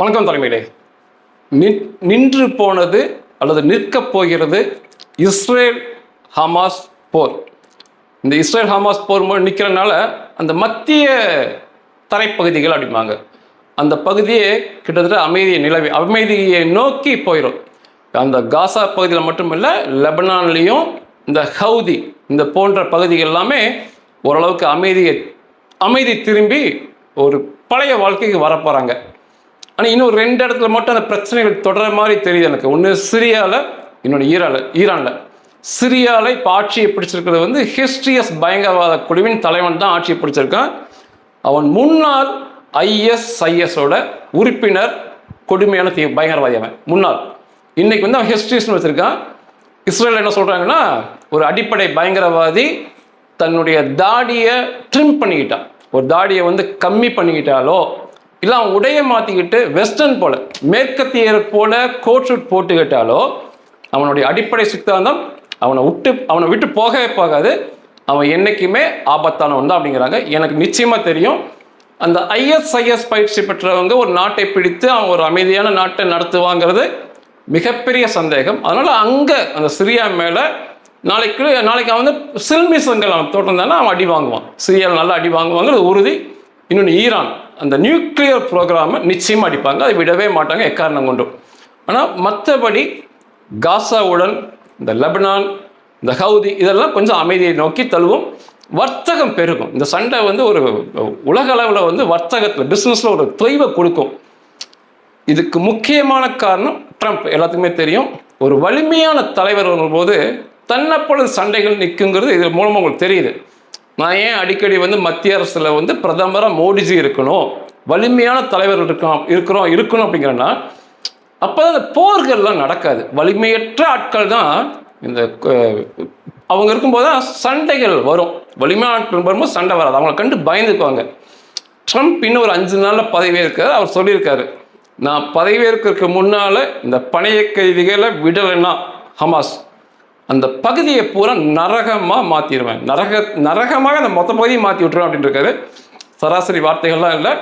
வணக்கம் தலைமையிலே. நின்- நின்று போனது அல்லது நிற்கப் போகிறது இஸ்ரேல் ஹமாஸ் போர். இந்த இஸ்ரேல் ஹமாஸ் போர் நிற்கிறனால அந்த மத்திய தரைப்பகுதிகள் அப்படிம்பாங்க. அந்த பகுதியே கிட்டத்தட்ட அமைதியை நிலவி அமைதியை நோக்கி போயிடும் அந்த காசா பகுதியில் மட்டுமல்ல லெபனான்லேயும் இந்த ஹவுதி இந்த போன்ற பகுதிகள் எல்லாமே ஓரளவுக்கு அமைதியை அமைதி திரும்பி ஒரு பழைய வாழ்க்கைக்கு வரப்போகிறாங்க ஆனால் இன்னும் ரெண்டு இடத்துல மட்டும் அந்த பிரச்சனைகள் தொடர மாதிரி தெரியுது எனக்கு. ஒன்று சிரியாவில் இன்னொன்று ஈரால ஈரானில். சிரியாவில் இப்போ ஆட்சியை பிடிச்சிருக்கிறது வந்து ஹிஸ்ட்ரியஸ் பயங்கரவாத குழுவின் தலைவன் தான் ஆட்சியை பிடிச்சிருக்கான். அவன் முன்னாள் ஐஎஸ்ஐஎஸோட உறுப்பினர் கொடுமையான தீ பயங்கரவாதி அவன் முன்னாள். இன்னைக்கு வந்து அவன் ஹிஸ்ட்ரிஸ்னு வச்சுருக்கான். இஸ்ரேல் என்ன சொல்கிறாங்கன்னா ஒரு அடிப்படை பயங்கரவாதி தன்னுடைய தாடியை ட்ரிம் பண்ணிக்கிட்டான். ஒரு தாடியை வந்து கம்மி பண்ணிக்கிட்டாலோ இல்லை அவன் உடையை மாற்றிக்கிட்டு வெஸ்டர்ன் போல மேற்கத்தியர் போல கோட் ஷூட் போட்டுக்கிட்டாலோ அவனுடைய அடிப்படை சித்தாந்தம் அவனை விட்டு அவனை விட்டு போகவே போகாது. அவன் என்னைக்குமே ஆபத்தானவன் தான் அப்படிங்கிறாங்க. எனக்கு நிச்சயமாக தெரியும். அந்த ஐஎஸ்ஐஎஸ் பயிற்சி பெற்றவங்க ஒரு நாட்டை பிடித்து அவன் ஒரு அமைதியான நாட்டை நடத்துவாங்கிறது மிகப்பெரிய சந்தேகம். அதனால் அங்கே அந்த சிரியா மேலே நாளைக்கு நாளைக்கு அவன் வந்து சில்மிசங்கள் அவன் தோட்டம் தானே அவன் அடி வாங்குவான். சிரியாவில் நல்லா அடி வாங்குவாங்கிறது உறுதி. இன்னொன்று ஈரான். அந்த நியூக்ளியர் ப்ரோக்ராமை நிச்சயமாக அடிப்பாங்க. அதை விடவே மாட்டாங்க. எக்காரணம் கொண்டும். ஆனால் மற்றபடி காசாவுடன் இந்த லெபனான் இந்த ஹவுதி இதெல்லாம் கொஞ்சம் அமைதியை நோக்கி தழுவும். வர்த்தகம் பெருகும். இந்த சண்டை வந்து ஒரு உலக அளவில் வந்து வர்த்தகத்தில் பிஸ்னஸில் ஒரு தொய்வை கொடுக்கும். இதுக்கு முக்கியமான காரணம் ட்ரம்ப் எல்லாத்துக்குமே தெரியும். ஒரு வலிமையான தலைவர் வரும்போது தன்னை போல சண்டைகள் நிற்குங்கிறது இது மூலமாக உங்களுக்கு தெரியுது. நான் ஏன் அடிக்கடி வந்து மத்திய அரசில் வந்து பிரதமராக மோடிஜி இருக்கணும் வலிமையான தலைவர்கள் இருக்கணும் இருக்கிறோம் இருக்கணும் அப்படிங்கிறன்னா அப்போ அந்த போர்கள்லாம் நடக்காது. வலிமையற்ற ஆட்கள் தான் இந்த அவங்க இருக்கும்போது தான் சண்டைகள் வரும். வலிமையான ஆட்கள் வரும்போது சண்டை வராது. அவங்கள கண்டு பயந்துக்குவாங்க. ட்ரம்ப் இன்னும் ஒரு அஞ்சு நாளில் பதவியேற்காரு அவர் சொல்லியிருக்காரு. நான் பதவியேற்கிறதுக்கு முன்னால் இந்த பணைய கைதிகளை விடலைன்னா ஹமாஸ். அந்த பகுதியை பூரா நரகமாக மாற்றிடுவேன் நரக நரகமாக அந்த மொத்த பகுதியை மாற்றி விட்டுருவேன் அப்படின்னு இருக்காரு சராசரி வார்த்தைகள்லாம் இல்லை.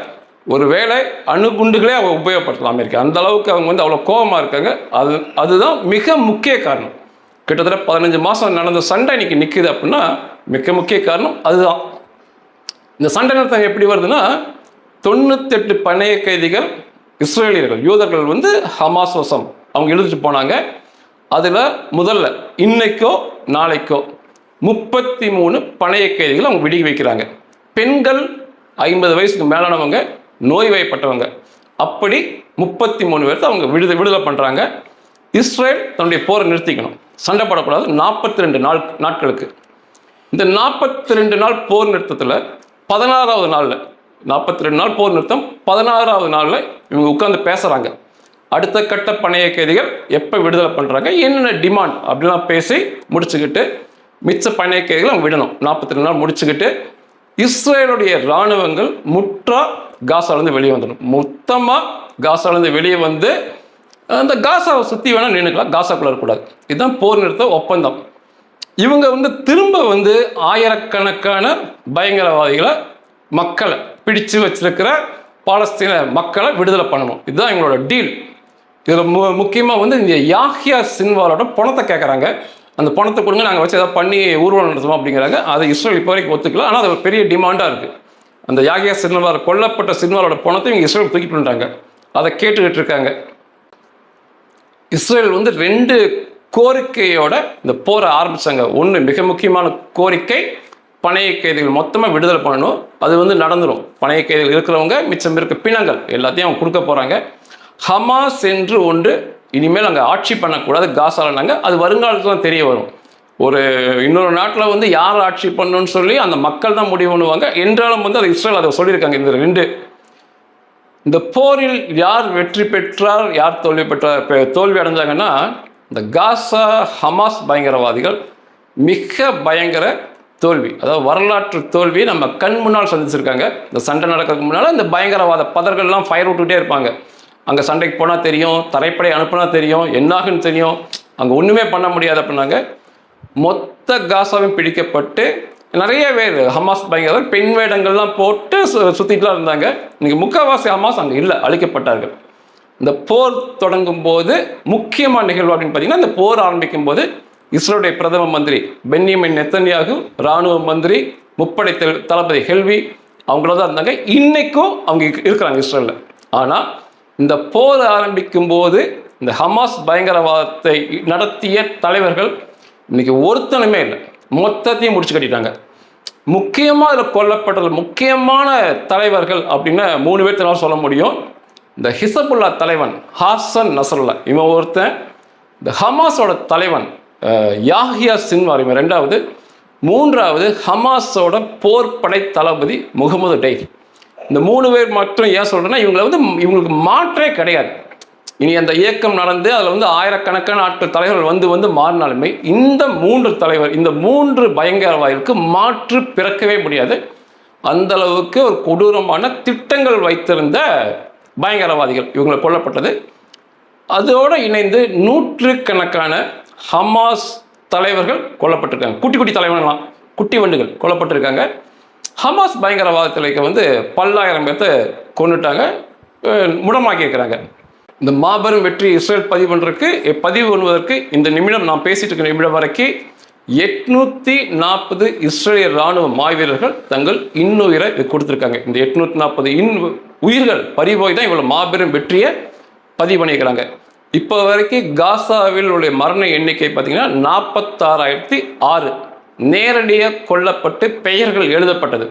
ஒருவேளை அணுகுண்டுகளே அவங்க உபயோகப்படுத்தலாம் அமெரிக்கா. அந்த அளவுக்கு அவங்க வந்து அவ்வளோ கோபமாக இருக்காங்க. அது அதுதான் மிக முக்கிய காரணம். கிட்டத்தட்ட பதினஞ்சு மாதம் நடந்த சண்டை இன்னைக்கு நிற்குது அப்படின்னா மிக முக்கிய காரணம் அதுதான். இந்த சண்டை நிறுத்தம் எப்படி வருதுன்னா தொண்ணூத்தெட்டு பணைய கைதிகள் இஸ்ரேலியர்கள் யூதர்கள் வந்து ஹமாஸ் வசம். அவங்க எழுதிட்டு போனாங்க. அதில் முதல்ல இன்னைக்கோ நாளைக்கோ முப்பத்தி மூணு பழைய கைதிகள் அவங்க விடுவி வைக்கிறாங்க. பெண்கள் ஐம்பது வயசுக்கு மேலானவங்க நோய்வாய்ப்பட்டவங்க. அப்படி முப்பத்தி மூணு பேர்த்து அவங்க விடுத விடுதலை பண்ணுறாங்க இஸ்ரேல் தன்னுடைய போரை நிறுத்திக்கணும். சண்டை போடக்கூடாது. நாற்பத்தி ரெண்டு நாள் நாட்களுக்கு. இந்த நாற்பத்தி ரெண்டு நாள் போர் நிறுத்தத்தில் பதினாறாவது நாளில் நாற்பத்தி ரெண்டு நாள் போர் நிறுத்தம் பதினாறாவது நாளில் இவங்க உட்காந்து பேசுகிறாங்க அடுத்த கட்ட பணைய கைதிகள் எப்போ விடுதலை பண்ணுறாங்க என்னென்ன டிமாண்ட் அப்படிலாம் பேசி முடிச்சுக்கிட்டு மிச்ச பணைய கைதிகளை அவங்க விடணும். நாற்பத்தி ரெண்டு நாள் முடிச்சுக்கிட்டு இஸ்ரேலுடைய இராணுவங்கள் முற்றா காசாலேருந்து வெளியே வந்துடும் மொத்தமாக காசாலேருந்து வெளியே வந்து அந்த காசாவை சுற்றி வேணால் நின்றுக்கலாம் காசாக்குள்ளே இருக்கக்கூடாது. இதுதான் போர் நிறுத்த ஒப்பந்தம். இவங்க வந்து திரும்ப வந்து ஆயிரக்கணக்கான பயங்கரவாதிகளை மக்களை பிடிச்சு வச்சிருக்கிற பாலஸ்தீன மக்களை விடுதலை பண்ணணும். இதுதான் எங்களோட டீல் இதில் மு முக்கியமாக வந்து இந்த யாஹியா சின்வாலோட பணத்தை கேட்குறாங்க அந்த பணத்தை கொடுங்க நாங்கள் வச்சு ஏதாவது பண்ணி ஊர்வலம் நடத்துவோம் அப்படிங்கிறாங்க. அதை இஸ்ரேல் இப்போ வரைக்கும் ஒத்துக்கல. ஆனால் அது ஒரு பெரிய டிமாண்டாக இருக்குது அந்த யாகியா சின்வால் கொல்லப்பட்ட சின்வாலோட பணத்தை இவங்க இஸ்ரேல் தூக்கி வந்துட்டாங்க. அதை கேட்டுக்கிட்டு இருக்காங்க. இஸ்ரேல் வந்து ரெண்டு கோரிக்கையோட இந்த போரை ஆரம்பித்தாங்க ஒன்று மிக முக்கியமான கோரிக்கை பணைய கைதிகள் மொத்தமாக விடுதலை பண்ணணும். அது வந்து நடந்துடும் பணைய கைதிகள் இருக்கிறவங்க மிச்சம் இருக்க பிணங்கள் எல்லாத்தையும் அவங்க கொடுக்க போகிறாங்க ஹமாஸ் என்று ஒன்று இனிமேல் அங்கே ஆட்சி பண்ணக்கூடாது. காசாலனாங்க அது வருங்காலத்தில் தான் தெரிய வரும். ஒரு இன்னொரு நாட்டில் வந்து யார் ஆட்சி பண்ணணும்னு சொல்லி அந்த மக்கள் தான் முடிவு பண்ணுவாங்க. என்றாலும் வந்து அது இஸ்ரேல் அதை சொல்லியிருக்காங்க. இந்த ரெண்டு. இந்த போரில் யார் வெற்றி பெற்றார் யார் தோல்வி பெற்றார் தோல்வி அடைஞ்சாங்கன்னா இந்த காசா ஹமாஸ் பயங்கரவாதிகள் மிக பயங்கர தோல்வி. அதாவது வரலாற்று தோல்வியை நம்ம கண் முன்னால் சந்திச்சிருக்காங்க. இந்த சண்டை நடக்கிறதுக்கு முன்னால் இந்த பயங்கரவாத பதர்கள்லாம் ஃபயர் விட்டுக்கிட்டே இருப்பாங்க. அங்கே சண்டைக்கு போனால் தெரியும் தரைப்படை அனுப்புனா தெரியும் என்னாகுன்னு தெரியும். அங்கே ஒன்றுமே பண்ண முடியாது அப்படின்னாங்க. மொத்த காசாவும் பிடிக்கப்பட்டு நிறைய பேர் ஹமாஸ் பயங்கர பெண் வேடங்கள்லாம் போட்டு சு சுற்றிட்டுலாம் இருந்தாங்க. இன்னைக்கு முக்கால்வாசி ஹமாஸ் அங்கே இல்லை அழிக்கப்பட்டார்கள். இந்த போர் தொடங்கும் போது முக்கியமான நிகழ்வு அப்படின்னு பார்த்தீங்கன்னா இந்த போர் ஆரம்பிக்கும் போது இஸ்ரோடைய பிரதம மந்திரி பென்னியமின் நெத்தன்யாகு ராணுவ மந்திரி முப்படை தளபதி ஹெல்வி அவங்கள தான் இருந்தாங்க. இன்றைக்கும் அவங்க இருக்கிறாங்க இஸ்ரேலில். ஆனால் இந்த போர் ஆரம்பிக்கும் போது இந்த ஹமாஸ் பயங்கரவாதத்தை நடத்திய தலைவர்கள் இன்னைக்கு ஒருத்தனுமே இல்லை. மொத்தத்தையும் முடிச்சு கட்டிட்டாங்க. முக்கியமாக இதில் கொல்லப்பட்டது முக்கியமான தலைவர்கள் அப்படின்னு மூணு பேர் சொல்ல முடியும். இந்த ஹிசபுல்லா தலைவன் ஹாசன் நசருல்லா இவன் ஒருத்தன். இந்த ஹமாஸோட தலைவன் யாஹியா சின்வார் இவன் ரெண்டாவது. மூன்றாவது ஹமாஸோட போர்படை தளபதி முகமது டெய். இந்த மூணு பேர் மட்டும் ஏன் சொல்றேன்னா இவங்களை வந்து இவங்களுக்கு மாற்றே கிடையாது. இனி அந்த இயக்கம் நடந்து அதில் வந்து ஆயிரக்கணக்கான ஆட்கள் தலைவர்கள் வந்து வந்து மாறினாலுமே இந்த மூன்று தலைவர் இந்த மூன்று பயங்கரவாதிகளுக்கு மாற்று பிறக்கவே முடியாது. அந்த அளவுக்கு ஒரு கொடூரமான திட்டங்கள் வைத்திருந்த பயங்கரவாதிகள் இவங்களை கொல்லப்பட்டது. அதோடு இணைந்து நூற்றுக்கணக்கான ஹமாஸ் தலைவர்கள் கொல்லப்பட்டிருக்காங்க. குட்டி குட்டி தலைவர்கள்லாம் குட்டி வண்டுகள் கொல்லப்பட்டிருக்காங்க. ஹமாஸ் பயங்கரவாதத்திலேக்கு வந்து பல்லாயிரம் பேர்த்த கொண்டுட்டாங்க முடமாக்கியிருக்கிறாங்க இந்த மாபெரும் வெற்றி இஸ்ரேல் பதிவு பண்ணுறதுக்கு பதிவு பண்ணுவதற்கு இந்த நிமிடம் நான் பேசிட்டு இருக்கிற நிமிடம் வரைக்கும் எட்நூற்றி நாற்பது இஸ்ரேலிய ராணுவ மாவீரர்கள் தங்கள் இன்னுயிரை கொடுத்துருக்காங்க. இந்த எட்நூத்தி நாற்பது இன் உயிர்கள் பறிபோய் தான் இவ்வளோ மாபெரும் வெற்றியை பதிவு பண்ணியிருக்கிறாங்க. இப்போ வரைக்கும் காசாவில் உள்ள மரண எண்ணிக்கை பார்த்தீங்கன்னா நாற்பத்தாறாயிரத்தி ஆறு. நேரடியாக கொல்லப்பட்டு பெயர்கள் எழுதப்பட்டது.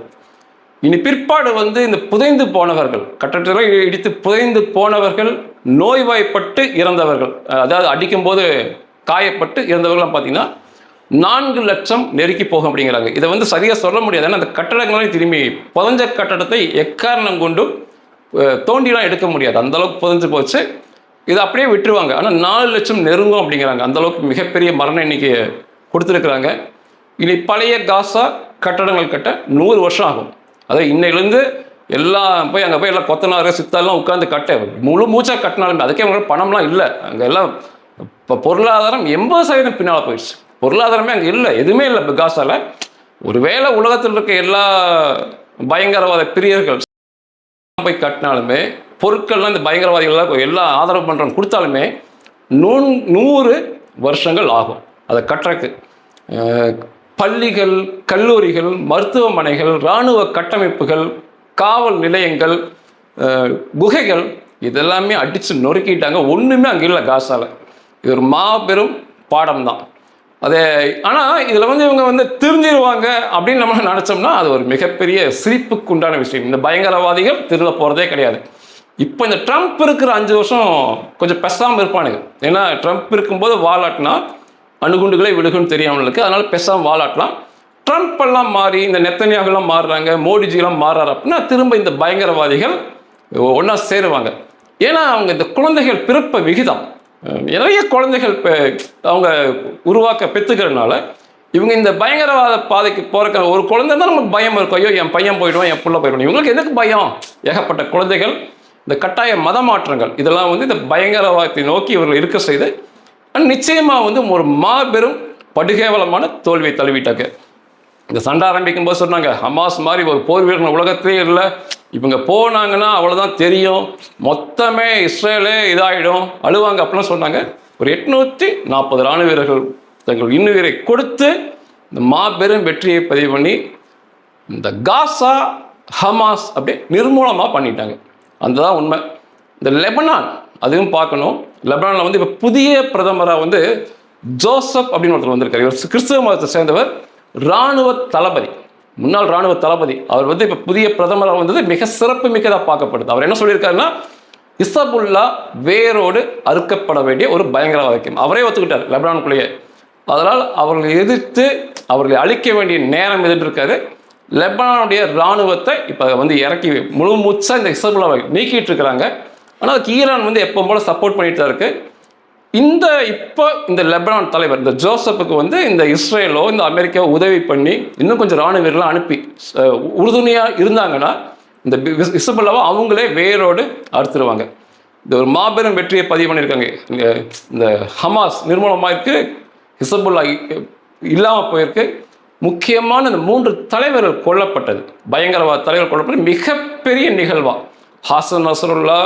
இனி பிற்பாடு வந்து இந்த புதைந்து போனவர்கள் கட்டடத்தில் இடித்து புதைந்து போனவர்கள் நோய்வாய்ப்பட்டு இறந்தவர்கள் அதாவது அடிக்கும்போது காயப்பட்டு இறந்தவர்கள்லாம் பார்த்தீங்கன்னா நான்கு லட்சம் நெருக்கி போகும் அப்படிங்கிறாங்க. இதை வந்து சரியாக சொல்ல முடியாது. ஏன்னா அந்த கட்டடங்களையும் திரும்பி புதஞ்ச கட்டடத்தை எக்காரணம் கொண்டும் தோண்டிலாம் எடுக்க முடியாது. அந்தளவுக்கு புதஞ்சு போச்சு. இதை அப்படியே விட்டுருவாங்க. ஆனால் நாலு லட்சம் நெருங்கும் அப்படிங்கிறாங்க. அந்தளவுக்கு மிகப்பெரிய மரண எண்ணிக்கையை கொடுத்துருக்குறாங்க. இனி பழைய காசா கட்டடங்கள் கட்ட நூறு வருஷம் ஆகும். அதாவது இன்னையிலேருந்து எல்லாம் போய் அங்கே போய் எல்லாம் கொத்தனார் சித்தாலாம் உட்காந்து கட்ட முழு மூச்சாக கட்டினாலுமே அதுக்கே அவங்களுக்கு பணம்லாம் இல்லை. அங்கே எல்லாம் இப்போ பொருளாதாரம் எண்பது சதவீதம் பின்னால் போயிடுச்சு. பொருளாதாரமே அங்கே இல்லை எதுவுமே இல்லை இப்போ காசால். ஒருவேளை உலகத்தில் இருக்க எல்லா பயங்கரவாத பிரியர்கள் போய் கட்டினாலுமே பொருட்கள்லாம் இந்த பயங்கரவாதிகள்லாம் எல்லா ஆதரவு பண்ணுறவங்க கொடுத்தாலுமே நூ நூறு வருஷங்கள் ஆகும். அதை கட்டுறக்கு பள்ளிகள் கல்லூரிகள் மருத்துவமனைகள் இராணுவ கட்டமைப்புகள் காவல் நிலையங்கள் குகைகள் இதெல்லாமே அடித்து நொறுக்கிட்டாங்க. ஒன்றுமே அங்கே இல்லை காசால. இது ஒரு மாபெரும் பாடம் தான் அதே ஆனால் இதில் வந்து இவங்க வந்து திருந்திருவாங்க அப்படின்னு நம்ம நினச்சோம்னா அது ஒரு மிகப்பெரிய சிரிப்புக்குண்டான விஷயம். இந்த பயங்கரவாதிகள் திருட போகிறதே கிடையாது. இப்போ இந்த ட்ரம்ப் இருக்கிற அஞ்சு வருஷம் கொஞ்சம் பெசாமல் இருப்பானுங்க. ஏன்னா ட்ரம்ப் இருக்கும்போது வாலாட்டினா அணுகுண்டுகளே விழுகுன்னு தெரியாமல் இருக்குது அதனால் பெசாமல் வாழாட்டலாம். ட்ரம்ப் எல்லாம் மாறி இந்த நெத்தனியாகலாம் மாறுறாங்க மோடிஜிலாம் மாறாரு அப்படின்னா திரும்ப இந்த பயங்கரவாதிகள் ஒன்றா சேருவாங்க. ஏன்னா அவங்க இந்த குழந்தைகள் பிறப்ப விகிதம். நிறைய குழந்தைகள் அவங்க உருவாக்க பெற்றுக்கிறதுனால இவங்க இந்த பயங்கரவாத பாதைக்கு போகிற ஒரு குழந்தை தான் நமக்கு பயம் இருக்கும். ஐயோ என் பையன் போயிடுவான் என் புள்ள போயிடுவான். இவங்களுக்கு எதுக்கு பயம்? ஏகப்பட்ட குழந்தைகள் இந்த கட்டாய மத மாற்றங்கள் இதெல்லாம் வந்து இந்த பயங்கரவாதத்தை நோக்கி இவர்கள் இருக்க செய்து நிச்சயமாக வந்து ஒரு மாபெரும் படுகேவலமான தோல்வியை தழுவிட்டாங்க. இந்த சண்டை ஆரம்பிக்கும் போது சொன்னாங்க ஹமாஸ் மாதிரி ஒரு போர் வீரர்கள் உலகத்திலே இல்லை. இவங்க போனாங்கன்னா அவ்வளோதான் தெரியும். மொத்தமே இஸ்ரேலே இதாகிடும் அழுவாங்க அப்படிலாம் சொன்னாங்க. ஒரு எட்நூற்றி நாற்பது ராணுவ வீரர்கள் தங்கள் இன்னுயிரை கொடுத்து இந்த மாபெரும் வெற்றியை பதிவு பண்ணி இந்த காசா ஹமாஸ் அப்படியே நிர்மூலமாக பண்ணிட்டாங்க. அந்த தான் உண்மை. இந்த லெபனான் அதுவும் பார்க்கணும். லெபனானில் வந்து இப்போ புதிய பிரதமராக வந்து ஜோசப் அப்படின்னு ஒருத்தர் வந்திருக்காரு. இவர் கிறிஸ்தவ மதத்தை சேர்ந்தவர். இராணுவ தளபதி. முன்னாள் இராணுவ தளபதி. அவர் வந்து இப்போ புதிய பிரதமராக வந்தது மிக சிறப்பு மிக்கதாக பார்க்கப்படுது. அவர் என்ன சொல்லியிருக்காருன்னா இசபுல்லா வேரோடு அறுக்கப்பட வேண்டிய ஒரு பயங்கரவாத அவரே ஒத்துக்கிட்டார் லெபனானுக்குள்ளேயே அதனால் அவர்களை எதிர்த்து அவர்களை அழிக்க வேண்டிய நேரம் எதிர்த்திருக்காரு. லெபனானுடைய இராணுவத்தை இப்போ வந்து இறக்கி முழு மூச்சாக இந்த இசபுல்லாவை நீக்கிட்டு இருக்கிறாங்க. ஆனால் அதுக்கு ஈரான் வந்து எப்போ போல சப்போர்ட் பண்ணிட்டு தான் இருக்குது இந்த இப்போ இந்த லெபனான் தலைவர் இந்த ஜோசப்புக்கு வந்து இந்த இஸ்ரேலோ இந்த அமெரிக்காவோ உதவி பண்ணி இன்னும் கொஞ்சம் ராணுவ வீரர்லாம் அனுப்பி உறுதுணையாக இருந்தாங்கன்னா இந்த பி- இசபுல்லாவை அவங்களே வேரோடு அறுத்துருவாங்க. இந்த ஒரு மாபெரும் வெற்றியை பதிவு பண்ணியிருக்காங்க. இந்த இந்த ஹமாஸ் நிர்மூலமாக இருக்குது ஹிசபுல்லா இல்லாமல் போயிருக்கு. முக்கியமான இந்த மூன்று தலைவர்கள் கொல்லப்பட்டது. பயங்கரவாத தலைவர் கொல்லப்பட்டது. மிகப்பெரிய நிகழ்வாக Hassan Nasrallah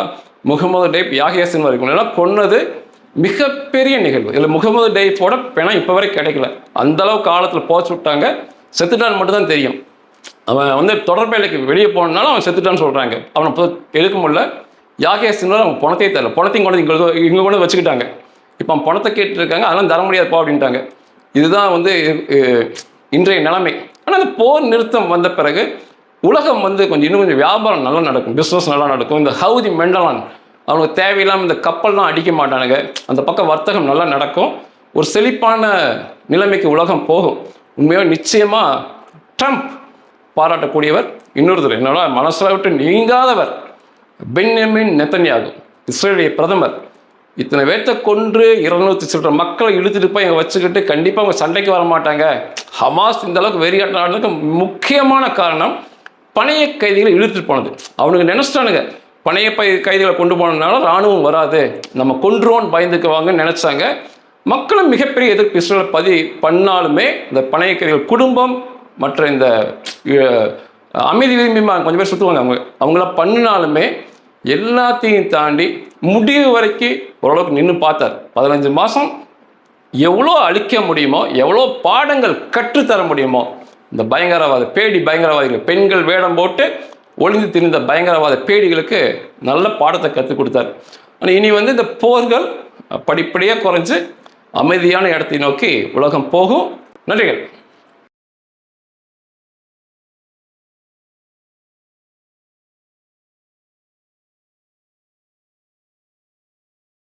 Mohammed Deif Yahya வரைக்கும் இவங்களெல்லாம் கொன்னது மிகப்பெரிய நிகழ்வு. இல்லை முகமது டைஃபோட பிணம் இப்போ வரை கிடைக்கல. அந்த அளவு காலத்தில் போச்சு விட்டாங்க. செத்துட்டான்னு மட்டும் தான் தெரியும். அவன் வந்து தொடர்பேலைக்கு வெளியே போனாலும் அவன் செத்துட்டான்னு சொல்கிறாங்க அவனை பு- எடுக்க முடியல. யாகியா அவன் பணத்தையே தரல. பணத்தையும் கொண்டு இங்கே இங்கே கொண்டு வச்சுக்கிட்டாங்க. இப்போ அவன் பணத்தை கேட்டுருக்காங்க. அதெல்லாம் தர முடியாதுப்பா அப்படின்ட்டாங்க. இதுதான் வந்து இன்றைய நிலைமை. ஆனால் அந்த போர் நிறுத்தம் வந்த பிறகு உலகம் வந்து கொஞ்சம் இன்னும் கொஞ்சம் வியாபாரம் நல்லா நடக்கும் பிஸ்னஸ் நல்லா நடக்கும். இந்த ஹவுதி மெண்டலான் அவனுக்கு தேவையில்லாமல் இந்த கப்பல்லாம் அடிக்க மாட்டானுங்க. அந்த பக்கம் வர்த்தகம் நல்லா நடக்கும். ஒரு செழிப்பான நிலைமைக்கு உலகம் போகும். உண்மையாக நிச்சயமாக ட்ரம்ப் பாராட்டக்கூடியவர் இன்னொருத்தர். என்னோட மனசில் விட்டு நீங்காதவர் பென்யமின் நெத்தன்யாகும் இஸ்ரேலிய பிரதமர். இத்தனை பேர்த்த கொன்று இருநூத்தி சில்லற மக்களை இழுத்துட்டு போய் இங்கே வச்சுக்கிட்டு கண்டிப்பாக அவங்க சண்டைக்கு வர மாட்டாங்க ஹமாஸ் இந்த அளவுக்கு வெறியாட்டினதுக்கு முக்கியமான காரணம் பணைய கைதிகளை இழுத்துட்டு போனது. அவனுக்கு நினைச்சிட்டானுங்க. பணைய பை கைதிகளை கொண்டு போனதுனால ராணுவம் வராது. நம்ம கொன்றோன்னு பயந்துக்குவாங்கன்னு நினைச்சாங்க. மக்களும் மிகப்பெரிய எதிர்ப்பு இஸ்ரேல் பதி பண்ணாலுமே இந்த பணைய கைதிகள் குடும்பம் மற்ற இந்த அமைதி விரும்பி கொஞ்சம் பேர் சுற்றுவாங்க அவங்க. அவங்களாம் பண்ணினாலுமே எல்லாத்தையும் தாண்டி முடிவு வரைக்கும் ஓரளவுக்கு நின்று பார்த்தார். பதினஞ்சு மாதம் எவ்வளோ அழிக்க முடியுமோ எவ்வளோ பாடங்கள் கற்றுத்தர முடியுமோ இந்த பயங்கரவாத பேடி பயங்கரவாதிகள் பெண்கள் வேடம் போட்டு ஒளிந்து திரிந்த பயங்கரவாத பேடிகளுக்கு நல்ல பாடத்தை கற்றுக் கொடுத்தார். ஆனால் இனி வந்து இந்த போர்கள் படிப்படியாக குறைஞ்சு அமைதியான இடத்தை நோக்கி உலகம் போகும். நன்றிகள்.